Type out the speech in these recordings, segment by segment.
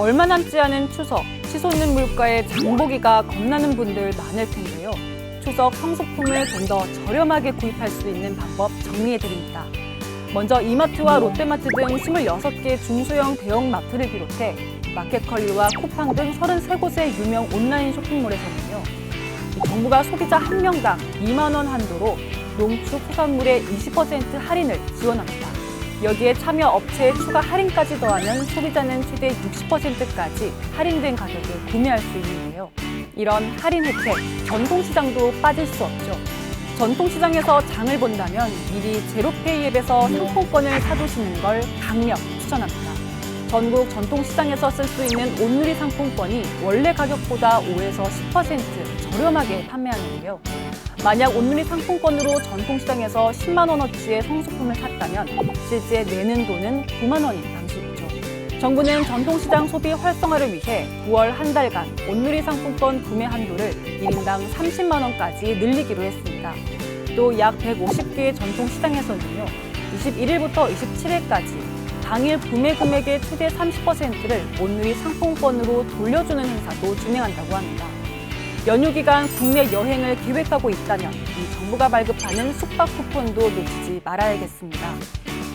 얼마 남지 않은 추석, 치솟는 물가에 장보기가 겁나는 분들 많을 텐데요. 추석 성수품을 좀 더 저렴하게 구입할 수 있는 방법 정리해 드립니다. 먼저 이마트와 롯데마트 등 26개 중소형 대형 마트를 비롯해 마켓컬리와 쿠팡 등 33곳의 유명 온라인 쇼핑몰에서는요. 이 정부가 소비자 한 명당 2만 원 한도로 농축 수산물의 20% 할인을 지원합니다. 여기에 참여 업체의 추가 할인까지 더하면 소비자는 최대 60%까지 할인된 가격에 구매할 수 있는데요. 이런 할인 혜택, 전통시장도 빠질 수 없죠. 전통시장에서 장을 본다면 미리 제로페이 앱에서 상품권을 사두시는 걸 강력 추천합니다. 전국 전통시장에서 쓸 수 있는 온누리 상품권이 원래 가격보다 5에서 10% 저렴하게 판매하는데요. 만약 온누리 상품권으로 전통시장에서 10만 원어치의 성수품을 샀다면 실제 내는 돈은 9만 원이 남습니다. 정부는 전통시장 소비 활성화를 위해 9월 한 달간 온누리 상품권 구매 한도를 1인당 30만 원까지 늘리기로 했습니다. 또 약 150개의 전통시장에서는요, 21일부터 27일까지 당일 구매 금액의 최대 30%를 온누리 상품권으로 돌려주는 행사도 진행한다고 합니다. 연휴 기간 국내 여행을 계획하고 있다면 이 정부가 발급하는 숙박 쿠폰도 놓치지 말아야겠습니다.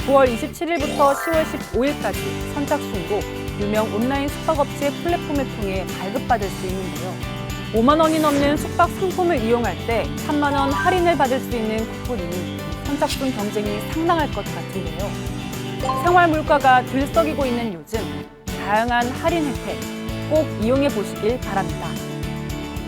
9월 27일부터 10월 15일까지 선착순으로 유명 온라인 숙박업체 플랫폼을 통해 발급받을 수 있는데요. 5만 원이 넘는 숙박 상품을 이용할 때 3만 원 할인을 받을 수 있는 쿠폰이니 선착순 경쟁이 상당할 것 같은데요. 생활 물가가 들썩이고 있는 요즘 다양한 할인 혜택 꼭 이용해 보시길 바랍니다.